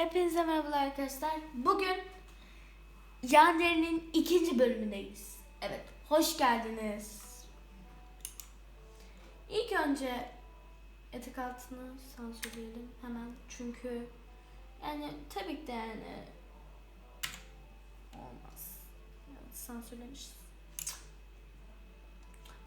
Hepinize merhabalar arkadaşlar. Bugün Yander'in ikinci bölümündeyiz. Evet, hoş geldiniz. İlk önce etik altını sansürleyelim hemen. Çünkü yani tabii ki de yani olmaz. Evet, sansürlemişiz.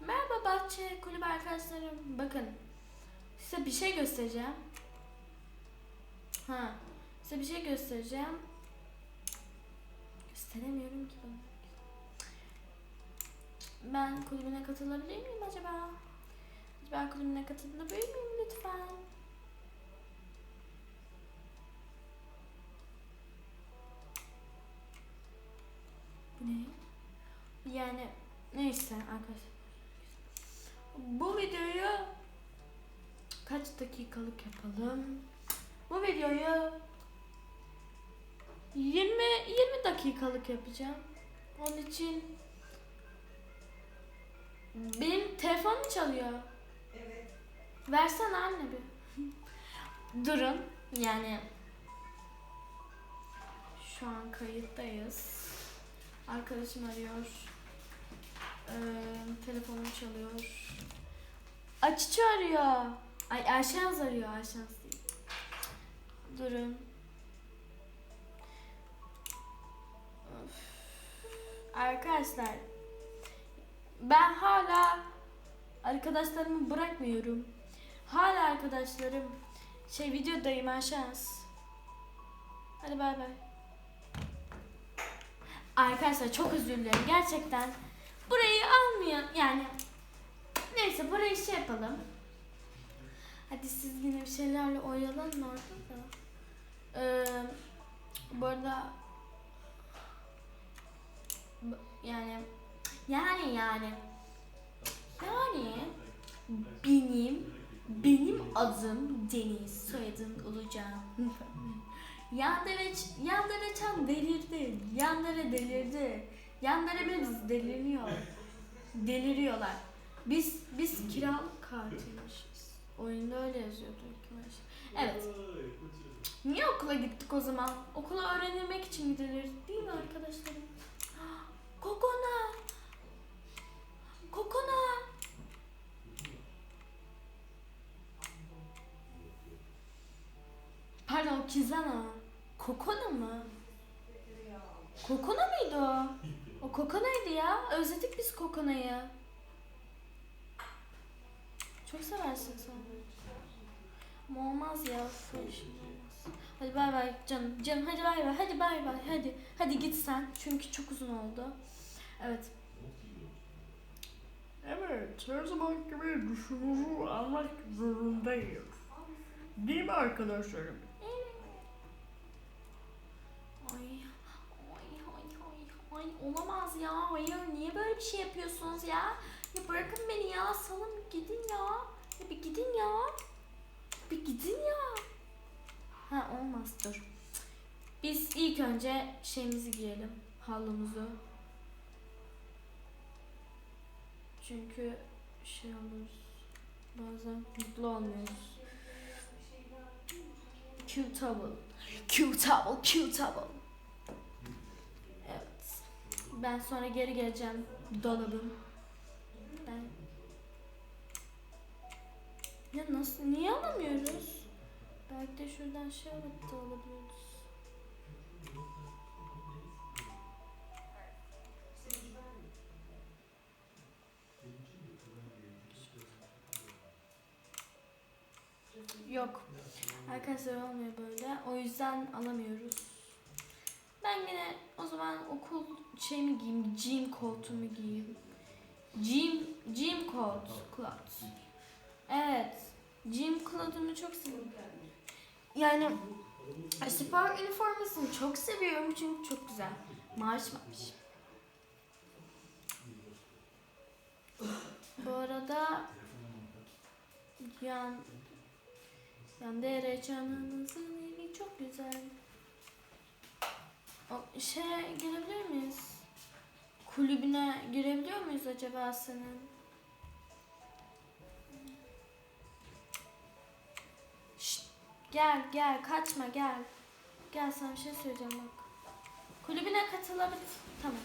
Merhaba bahçe kulübü arkadaşlarım. Bakın size bir şey göstereceğim. Ha, size bir şey göstereceğim. Gösteremiyorum ki ben. Ben kulübüne katılabilir miyim acaba? Ben kulübüne katılabilir miyim lütfen? Ne? Yani neyse arkadaşlar. Bu videoyu kaç dakikalık yapalım? Bu videoyu 20 20 dakikalık yapacağım. Onun için benim telefonum çalıyor. Evet. Versene anne bir. Durun. Yani şu an kayıttayız. Arkadaşım arıyor. Ee, telefonum çalıyor. Açıcı arıyor. Ay Erşenz arıyor. Erşenz değil. Durun. Arkadaşlar ben hala arkadaşlarımı bırakmıyorum. Hala arkadaşlarım şey videodayım Erşenz. Hadi bay bay. Arkadaşlar çok özür dilerim. Gerçekten burayı almıyor. Yani neyse burayı şey yapalım. Hadi siz yine bir şeylerle oyalanın orada da. Ee, bu arada yani yani yani yani benim benim adım Deniz soyadım Ulucan. Yandere Yandere Çan delirdi. Yandere delirdi. Yandere biz deliriyor. Deliriyorlar. Biz biz kiralık katilmişiz. Oyunda öyle yazıyordu arkadaşlar. Evet. Niye okula gittik o zaman? Okula öğrenilmek için gidilir değil mi arkadaşlarım? Kokona! Kokona! Pardon Kizana. Kokona mı? Kokona mıydı o? Kokona'ydı ya. Özledik biz Kokona'yı. Çok seversin sen. Ama olmaz ya. Olmaz. Hadi bay bay canım. Canım hadi bay bay. Hadi bay bay. Hadi. Hadi git sen. Çünkü çok uzun oldu. Evet. Evet, her zaman gibi düşünümü almak zorundayım. Değil mi arkadaşlarım? Ay, ay, ay, ay, ay, olamaz ya. Hayır, niye böyle bir şey yapıyorsunuz ya? Ya bırakın beni ya, salın gidin ya. Ya bir gidin ya. Bir gidin ya. Ha olmaz dur. Biz ilk önce şeyimizi giyelim. Havlumuzu. Çünkü şey oluruz. Bazen mutlu olmuyoruz. Towel, cute towel. Evet. Ben sonra geri geleceğim dolabım. Ben... Ya nasıl, niye alamıyoruz? Belki de şuradan şey alıp da. Yok. Arkadaşlar olmuyor böyle. O yüzden alamıyoruz. Ben yine o zaman okul şeyimi giyeyim. Gym coat'umu giyeyim. Gym, gym coat. Cloth. Evet. Gym cloth'unu çok seviyorum. Yani spor üniformasını çok seviyorum çünkü çok güzel. Maaş maaş. Bu arada yan Yandere canınızın evi çok güzel. O şey girebilir miyiz? Kulübüne girebiliyor muyuz acaba senin? Gel gel kaçma gel. Gel sana bir şey söyleyeceğim bak. Kulübüne katılabilir. Tamam.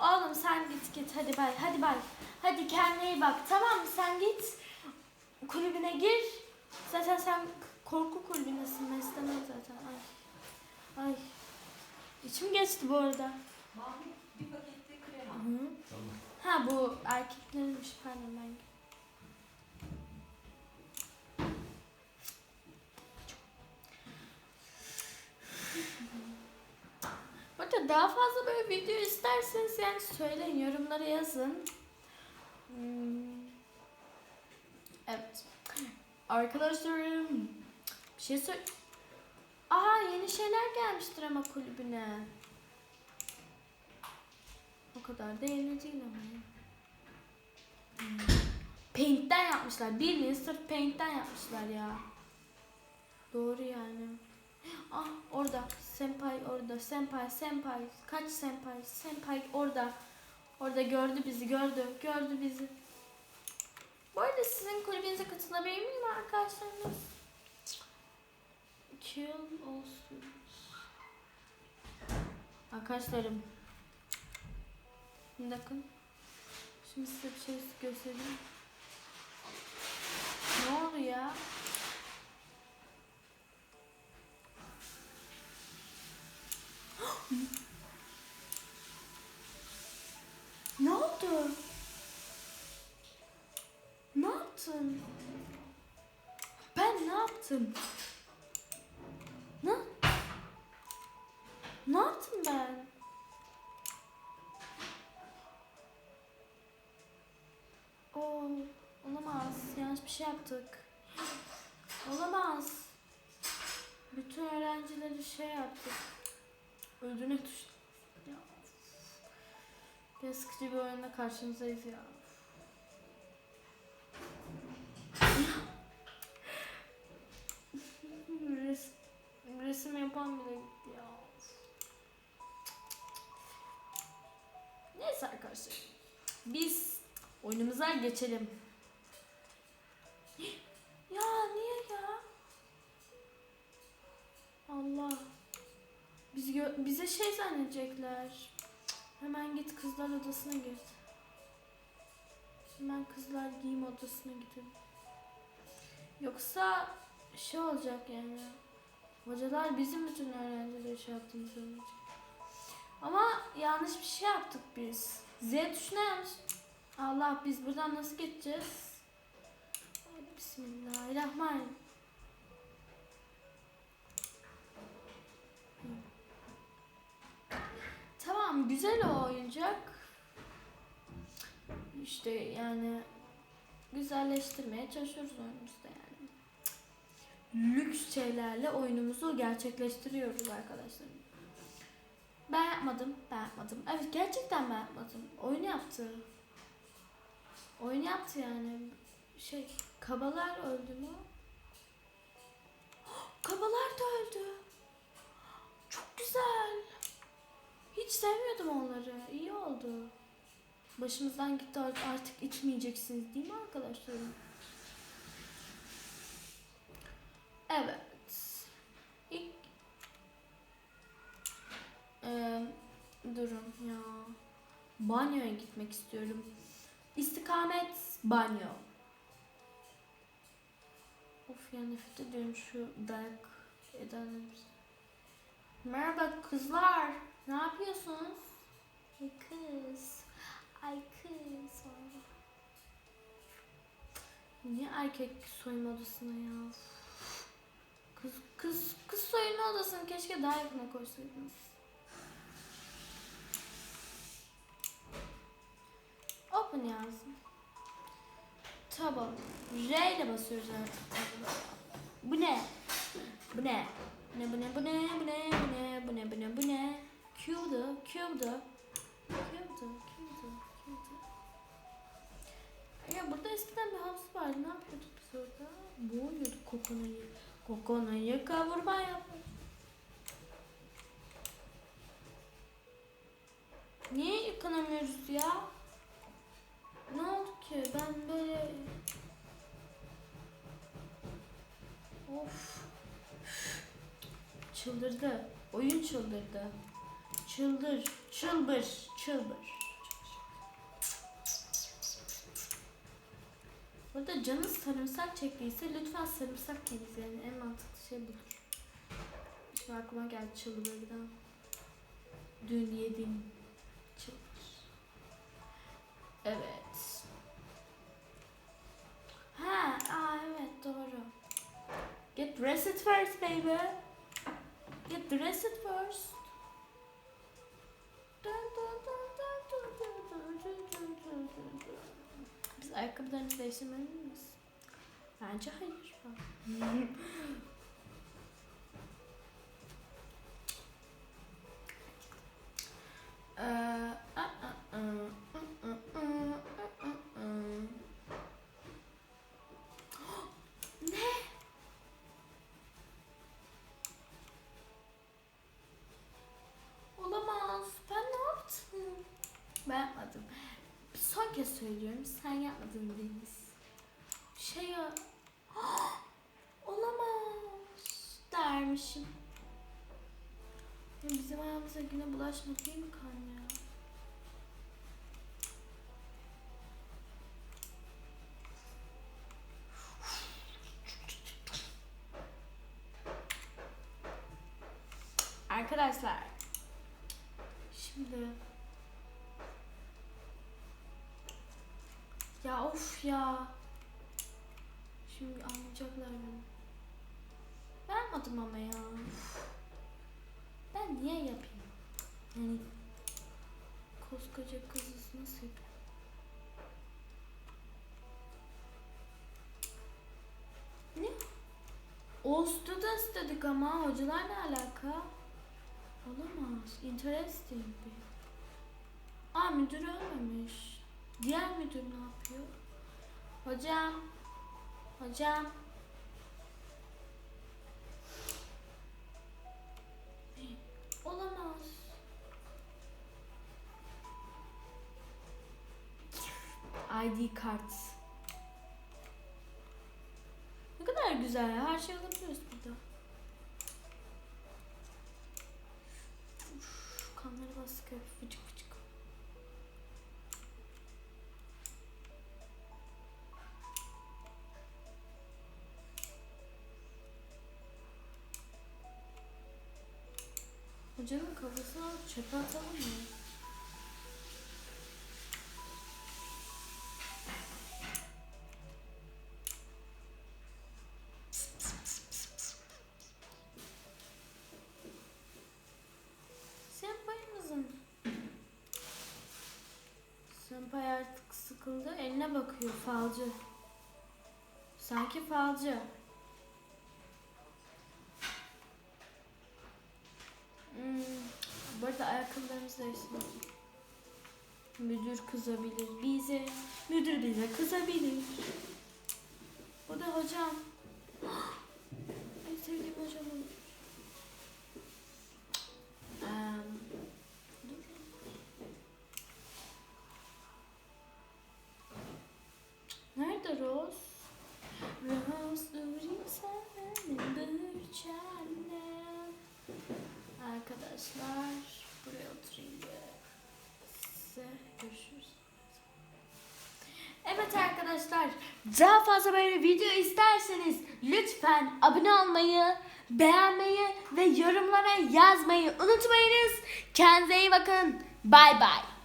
Oğlum sen git git hadi bay hadi bay. Hadi kendine iyi bak tamam mı sen git. Kulübüne gir. Zaten sen korku kulübündesin ben istemem zaten. Ay. Ay. İçim geçti bu arada. Mahmut bir pakette krema. Hı. Tamam. Ha bu erkeklermiş pardon ben. Daha fazla böyle video isterseniz yani söyleyin yorumlara yazın. Hmm. Evet. Arkadaşlarım bir şey söyle. Aa yeni şeyler gelmiştir ama kulübüne. O kadar da yeni değil ama. Hmm. Paint'ten yapmışlar. Bildiğin sırf Paint'ten yapmışlar ya. Doğru yani. Ah orada. Senpai orada. Senpai, senpai. Kaç senpai? Senpai orada. Orada gördü bizi, gördü. Gördü bizi. Bu arada sizin kulübünüze katılabilir miyim arkadaşlarınız? Kill olsun. Arkadaşlarım. Bir dakika. Şimdi size bir şey göstereyim. Ne oldu ya? Ne oldu? Ne yaptın? Ben ne yaptım? Ne? Ne yaptım ben? Oo, olamaz. Yanlış bir şey yaptık. Olamaz. Bütün öğrencileri şey yaptık. Öldürmek tuş. Ya. Biraz sıkıcı bir oyunda karşınızdayız ya. Res, resim yapan bile gitti ya. Neyse arkadaşlar. Biz oyunumuza geçelim. Ya niye ya? Allah. Biz gö- bize şey zannedecekler. Hemen git kızlar odasına git. Hemen kızlar giyim odasına gidelim. Yoksa şey olacak yani. Hocalar bizim bütün öğrencileri şey yaptığımızı söyleyecek. Ama yanlış bir şey yaptık biz. Z tuşuna. Allah biz buradan nasıl geçeceğiz? Bismillahirrahmanirrahim. Güzel o oyuncak. İşte yani güzelleştirmeye çalışıyoruz oyunumuzda yani. Lüks şeylerle oyunumuzu gerçekleştiriyoruz arkadaşlar. Ben yapmadım, ben yapmadım. Evet gerçekten ben yapmadım. Oyun yaptı. Oyun yaptı yani. Şey, kabalar öldü mü? Kabalar da öldü. Çok güzel. Hiç sevmiyordum onları. İyi oldu. Başımızdan gitti art- artık içmeyeceksiniz değil mi arkadaşlarım? Evet. İlk... Ee, durun ya. Banyoya gitmek istiyorum. İstikamet banyo. Of ya nefret ediyorum şu dark edenlerimiz. Merhaba kızlar. Ne yapıyorsunuz? Ay kız. Ay kız. Niye erkek soyunma odasına ya? Kız kız kız soyunma odasını keşke daha yakına koysaydınız. Open yazdım. Tamam. R ile basıyoruz artık. Bu ne? Bu ne? Bu ne bu ne bu ne bu ne bu ne bu ne bu ne bu ne? Q'du Q'du. Q'du Q'du Q'du. Ya burada eskiden bir havuz vardı. Ne yapıyorduk biz orada? Boğuyorduk kokonayı. Kokonayı kavurma yapıyorduk. Niye yıkanamıyoruz ya? Ne oldu ki? Ben böyle... Of. çıldırdı. Oyun çıldırdı. Çıldır, çılbır, çılbır. Burada canınız sarımsak çektiyse lütfen sarımsak yiniz yani en mantıklı şey budur. Şimdi aklıma geldi çıldırdan. Dün yedim çılbır. Evet. Ha, aa evet doğru. Get dressed first baby. Get dressed first. Biz ayakkabılarımızı değiştirmeliyiz miyiz? Bence hayır. Eee, yapmadım. Son kez söylüyorum. Sen yapmadın Deniz. Şey ya... Olamaz. Dermişim. Ya bizim ayağımıza güne bulaşmadı değil mi kan ya? Arkadaşlar. Şimdi. Ya of ya. Şimdi anlayacaklar beni. Ben yapmadım ama ya. Ben niye yapayım? Yani koskoca kızız nasıl yapayım? Ne? Osta da istedik ama hocalar ne alaka? Olamaz. Interesting bir. Aa müdür ölmemiş. Diğer müdür ne yapıyor? Hocam. Hocam. Olamaz. ID kart. Ne kadar güzel ya. Her şey alabiliyoruz burada. Uf, kanları bastık hep fıcık kafasını alıp çöpe atalım mı? Senpai artık sıkıldı. Eline bakıyor falcı. Sanki falcı. Ayakkabılarımızı değiştirdik. Müdür kızabilir bize. Müdür bize kızabilir. Bu da hocam. en sevdiğim hocam olur. Em, dur. Nerede Rose? Rose durayım senin bahçende. Arkadaşlar buraya oturayım size görüşürüz. Evet arkadaşlar daha fazla böyle video isterseniz lütfen abone olmayı, beğenmeyi ve yorumlara yazmayı unutmayınız. Kendinize iyi bakın. Bay bay.